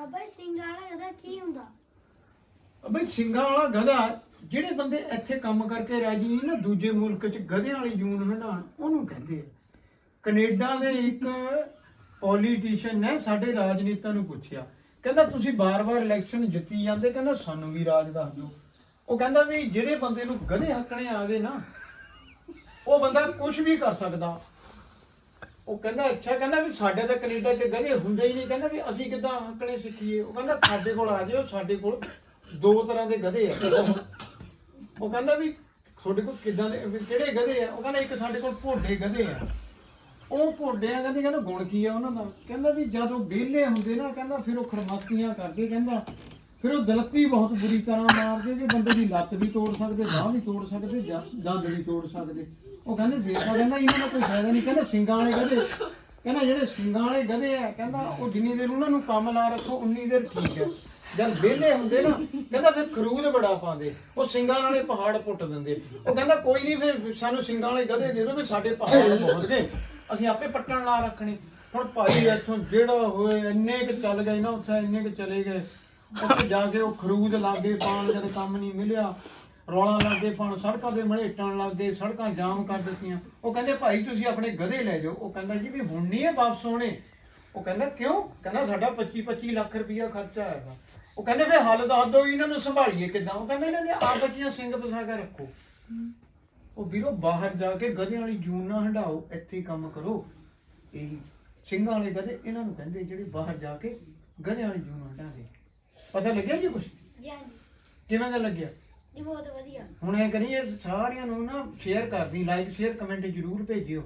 ਬਾਬਾ ਸਿੰਘਾਂ ਵਾਲਾ ਗਧਾ ਕੀ ਹੁੰਦਾ? ਬਈ ਸਿੰਘਾਂ ਵਾਲਾ ਗਧਾ, ਜਿਹੜੇ ਬੰਦੇ ਇੱਥੇ ਕੰਮ ਕਰਕੇ ਰਾਜੀ ਨਾ ਦੂਜੇ ਮੁਲਕ 'ਚ ਗਧਿਆਂ ਵਾਲੀ ਜੂਨ ਹੰਡਾਣ ਉਹਨੂੰ ਕਹਿੰਦੇ ਆ। ਕੈਨੇਡਾ ਦੇ ਇੱਕ ਪੋਲੀਟੀਸ਼ੀਅਨ ਨੇ ਸਾਡੇ ਰਾਜਨੀਤਾਂ ਨੂੰ ਪੁੱਛਿਆ। ਕਹਿੰਦਾ, ਤੁਸੀਂ ਬਾਰ-ਬਾਰ ਇਲੈਕਸ਼ਨ ਜਿੱਤੀ ਜਾਂਦੇ, ਕਹਿੰਦਾ, ਸਾਨੂੰ ਵੀ ਰਾਜ ਦੱਸ ਦਿਓ। ਉਹ ਕਹਿੰਦਾ ਵੀ ਜਿਹੜੇ ਬੰਦੇ ਨੂੰ ਗਧੇ ਹੱਕਣੇ ਆਵੇ ਨਾ, ਉਹ ਬੰਦਾ ਕੁਝ ਵੀ ਕਰ ਸਕਦਾ। ਉਹ ਕਹਿੰਦਾ, ਅੱਛਾ, ਕਹਿੰਦਾ ਵੀ ਸਾਡੇ ਤਾਂ ਕੈਨੇਡਾ 'ਚ ਗਧੇ ਹੁੰਦੇ ਹੀ ਨਹੀਂ। ਕਹਿੰਦਾ ਵੀ ਅਸੀਂ ਕਿੱਦਾਂ ਹੱਕਣੇ ਸਿੱਖੀਏ? ਉਹ ਕਹਿੰਦਾ, ਸਾਡੇ ਕੋਲ ਆ ਜਿਓ, ਸਾਡੇ ਕੋਲ ਦੋ ਤਰ੍ਹਾਂ ਦੇ ਗਧੇ ਆ। ਉਹ ਕਹਿੰਦਾ ਵੀ ਤੁਹਾਡੇ ਕੋਲ ਕਿੱਦਾਂ ਦੇ, ਵੀ ਕਿਹੜੇ ਗਧੇ ਆ? ਉਹ ਕਹਿੰਦਾ, ਇੱਕ ਸਾਡੇ ਕੋਲ ਭੋਡੇ ਗਧੇ ਆ। ਉਹ ਭੋਡਿਆਂ ਕਹਿੰਦੇ, ਕਹਿੰਦਾ ਗੁਣ ਕੀ ਆ ਉਹਨਾਂ ਦਾ? ਕਹਿੰਦਾ ਵੀ ਜਦੋਂ ਵਿਹਲੇ ਹੁੰਦੇ ਨਾ, ਕਹਿੰਦਾ ਫਿਰ ਉਹ ਖਰਮਾਤੀਆਂ ਕਰਦੇ, ਕਹਿੰਦਾ ਫਿਰ ਉਹ ਦਲਤੀ ਬਹੁਤ ਬੁਰੀ ਤਰ੍ਹਾਂ ਮਾਰਦੇ ਕਿ ਬੰਦੇ ਦੀ ਲੱਤ ਵੀ ਤੋੜ ਸਕਦੇ, ਬਾਹ ਵੀ ਤੋੜ ਸਕਦੇ, ਜਾਂ- ਦੰਦ ਵੀ ਤੋੜ ਸਕਦੇ। ਉਹ ਕਹਿੰਦੇ ਵੇਖਾ ਕਹਿੰਦਾ ਇਹਨਾਂ ਦਾ ਕੋਈ ਫਾਇਦਾ ਨਹੀਂ, ਕਹਿੰਦਾ ਸਿੰਘਾਂ ਵਾਲੇ ਗਧੇ, ਕਹਿੰਦਾ ਜਿਹੜੇ ਸਿੰਘਾਂ ਵਾਲੇ ਗਧੇ ਆ, ਕਹਿੰਦਾ ਉਹ ਜਿੰਨੀ ਦੇਰ ਉਹਨਾਂ ਨੂੰ ਕੰਮ ਲਾ ਰੱਖੋ, ਉਨੀ ਦੇਰ ਠੀਕ ਹੈ ਜਦ ਵਿਹਲੇ ਹੁੰਦੇ ਨਾ, ਕਹਿੰਦਾ ਫਿਰ ਖਰੂਦ ਬੜਾ ਪਾਉਂਦੇ, ਉਹ ਸਿੰਘਾਂ ਵਾਲੇ ਪਹਾੜ ਪੁੱਟ ਦਿੰਦੇ। ਉਹ ਕਹਿੰਦਾ ਕੋਈ ਨਹੀਂ, ਫਿਰ ਸਾਨੂੰ ਸਿੰਘਾਂ ਵਾਲੇ ਗਧੇ ਦੇ ਦਿਓ ਵੀ ਸਾਡੇ ਪਹਾੜ ਬਹੁਤ ਨੇ ਅਸੀਂ ਆਪੇ ਪੱਟਣ ਲਾ ਰੱਖਣੇ। ਹੁਣ ਭਾਈ ਇੱਥੋਂ ਜਿਹੜਾ ਹੋਏ, ਇੰਨੇ ਕੁ ਚੱਲ ਗਏ ਨਾ, ਉੱਥੇ ਇੰਨੇ ਕੁ ਚਲੇ ਗਏ। ਉੱਥੇ ਜਾ ਕੇ ਉਹ ਖਰੂਦ ਲਾਗੇ ਪਾਣ ਜਦ ਕੰਮ ਨਹੀਂ ਮਿਲਿਆ, ਰੌਲਾ ਲੱਗੇ ਪਾਣ, ਸੜਕਾਂ ਦੇ ਮੜੇਟਣ ਲੱਗੇ ਸੜਕਾਂ ਜਾਮ ਕਰ ਦਿੱਤੀਆਂ। ਉਹ ਕਹਿੰਦੇ, ਭਾਈ ਤੁਸੀਂ ਆਪਣੇ ਗਧੇ ਲੈ ਜਾਓ। ਉਹ ਕਹਿੰਦਾ, ਜੀ, ਵੀ ਹੁਣ ਨਹੀਂ ਇਹ ਵਾਪਸ ਹੋਣੇ ਉਹ ਕਹਿੰਦਾ, ਕਿਉਂ? ਕਹਿੰਦਾ, ਸਾਡਾ 25 25 ਲੱਖ ਰੁਪਈਆ ਖਰਚਾ ਆਏਗਾ ਉਹ ਕਹਿੰਦੇ ਫੇ ਹੱਲ ਦੱਸ ਦਿਓ ਇਹਨਾਂ ਨੂੰ ਸੰਭਾਲੀਏ ਕਿਦਾਂ? ਉਹ ਕਹਿੰਦੇ, ਇਹਨਾਂ ਦੇ ਆਪ ਬੱਚੀਆਂ ਸਿੰਘ ਫਸਾ ਕੇ ਰੱਖੋ। ਉਹ ਵੀਰੋ, ਬਾਹਰ ਜਾ ਕੇ ਗਧਿਆਂ ਵਾਲੀ ਜੂਨ ਨਾ ਹੰਡਾਓ ਇੱਥੇ ਹੀ ਕੰਮ ਕਰੋ। ਇਹ ਸਿੰਘਾਂ ਵਾਲੇ ਗਧੇ ਇਹਨਾਂ ਨੂੰ ਕਹਿੰਦੇ, ਜਿਹੜੇ ਬਾਹਰ ਜਾ ਕੇ ਗਧਿਆਂ ਵਾਲੀ ਜੂਨ ਹੰਡਾਉਂਦੇ ਪਤਾ ਲੱਗਿਆ ਜੀ ਕੁਛ? ਜੀ ਹਾਂਜੀ ਕਿਵੇਂ ਦਾ ਲੱਗਿਆ? ਜੀ ਬਹੁਤ ਵਧੀਆ। ਹੁਣ ਇਹ ਕਰੀਏ ਸਾਰਿਆਂ ਨੂੰ ਨਾ ਸ਼ੇਅਰ ਕਰਦੀ ਲਾਈਕ ਸ਼ੇਅਰ ਕਮੈਂਟ ਜਰੂਰ ਭੇਜਿਓ।